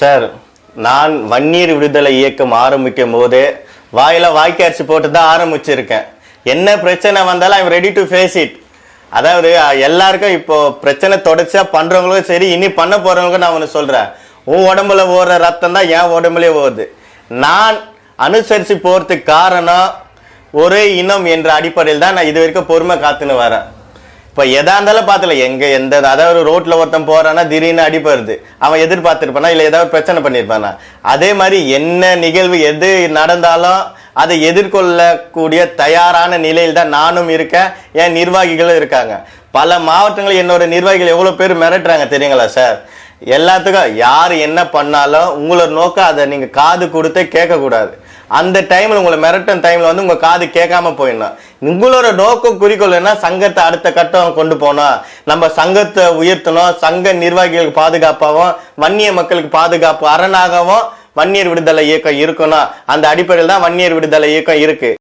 Sir நான் வன்னியர் விடுதலை இயக்கம் ஆரம்பிக்கும் போதே வாயில வாய்க்காட்சி போட்டு தான் ஆரம்பிச்சிருக்கேன். என்ன பிரச்சனை வந்தாலும் I'm ready to face it அதாவது எல்லாருக்கும் இப்போ பிரச்சனை தொடர்ச்சியாக பண்ணுறவங்களுக்கும் சரி இனி பண்ண போகிறவங்களுக்கும் நான் ஒன்று சொல்கிறேன் உன் உடம்புல ஓடுற ரத்தம் தான் என் உடம்புலேயே ஓடுது. நான் அனுசரித்து போகிறதுக்கு காரணம் ஒரே இனம் என்ற அடிப்படையில் தான் நான் இது வரைக்கும் பொறுமை காத்துன்னு வரேன். இப்போ எதா இருந்தாலும் பார்த்துல எங்க எந்த அதாவது ரோட்ல ஒருத்தன் போறானா திடீர்னு அடிப்படுது அவன் எதிர்பார்த்துருப்பானா இல்லை ஏதாவது பிரச்சனை பண்ணியிருப்பானா அதே மாதிரி என்ன நிகழ்வு எது நடந்தாலும் அதை எதிர்கொள்ளக்கூடிய தயாரான நிலையில் தான் நானும் இருக்கேன். என் நிர்வாகிகளும் இருக்காங்க. பல மாவட்டங்களில் என்னோட நிர்வாகிகள் எவ்வளோ பேர் மிரட்டுறாங்க தெரியுங்களா சார்? எல்லாத்துக்கும் யார் என்ன பண்ணாலும் உங்களோட நோக்கம் அதை நீங்கள் காது கொடுத்தே கேட்கக்கூடாது. அந்த டைமில் உங்களை மிரட்டும் டைமில் வந்து உங்கள் காது கேட்காம போயிடணும். உங்களோட நோக்கம் குறிக்கோள் என்ன சங்கத்தை அடுத்த கட்டம் கொண்டு போகணும் நம்ம சங்கத்தை உயர்த்தணும் சங்க நிர்வாகிகளுக்கு பாதுகாப்பாகவும் வன்னிய மக்களுக்கு பாதுகாப்பு அரணாகவும் வன்னியர் விடுதலை இயக்கம் இருக்கணும். அந்த அடிப்படையில் தான் வன்னியர் விடுதலை இயக்கம் இருக்கு.